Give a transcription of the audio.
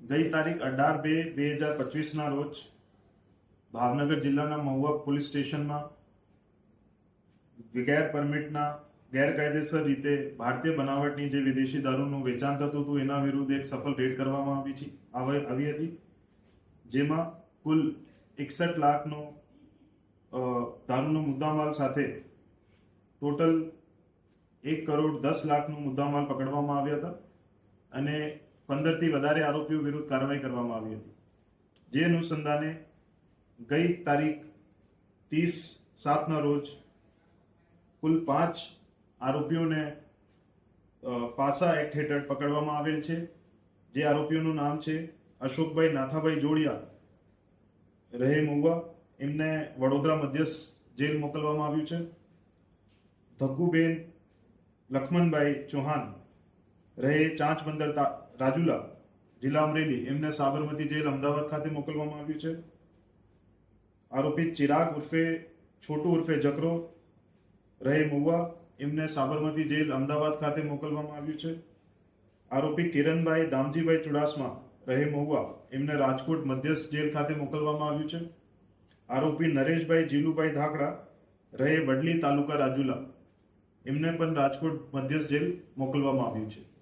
ગઈ તારીખ અઢાર બે બે હજાર પચીસના રોજ ભાવનગર જિલ્લાના મહુવા પોલીસ સ્ટેશનમાં ગેર પરમિટના ગેરકાયદેસર રીતે ભારતીય બનાવટની જે વિદેશી દારૂનું વેચાણ થતું હતું એના વિરુદ્ધ એક સફળ રેડ કરવામાં આવી છે. આવી આવી હતી જેમાં કુલ એકસઠ લાખનો દારૂનો મુદ્દામાલ સાથે ટોટલ એક કરોડ દસ લાખનો મુદ્દામાલ પકડવામાં આવ્યા હતા. અને પંદરથી વધારે આરોપીઓ વિરુદ્ધ કાર્યવાહી કરવામાં આવી હતી. જે અનુસંધાને ગઈ તારીખ ત્રીસ સાતના રોજ કુલ પાંચ આરોપીઓને પાસા એક્ટ હેઠળ પકડવામાં આવેલ છે. જે આરોપીઓનું નામ છે અશોકભાઈ નાથાભાઈ જોડિયા, રહે મહુવા એમને વડોદરા મધ્યસ્થ જેલ મોકલવામાં આવ્યું છે. ધગ્ગુબેન લખમણભાઈ ચૌહાણ રહે ચાંચ બંદર રાજુલા, જિલ્લા અમરેલી, એમને સાબરમતી જેલ અમદાવાદ ખાતે મોકલવામાં આવ્યું છે. આરોપી ચિરાગ ઉર્ફે, છોટુ ઉર્ફે જકરો, રહે મહુવા, એમને સાબરમતી જેલ અમદાવાદ ખાતે મોકલવામાં આવ્યું છે. આરોપી કિરણભાઈ દામજીભાઈ ચુડાસમા, રહે મહુવા, એમને રાજકોટ મધ્યસ્થ જેલ ખાતે મોકલવામાં આવ્યું છે. આરોપી નરેશભાઈ જીલુભાઈ ધાકડા, રહે વડલી તાલુકા રાજુલા, એમને પણ રાજકોટ મધ્યસ્થ જેલ મોકલવામાં આવ્યું છે.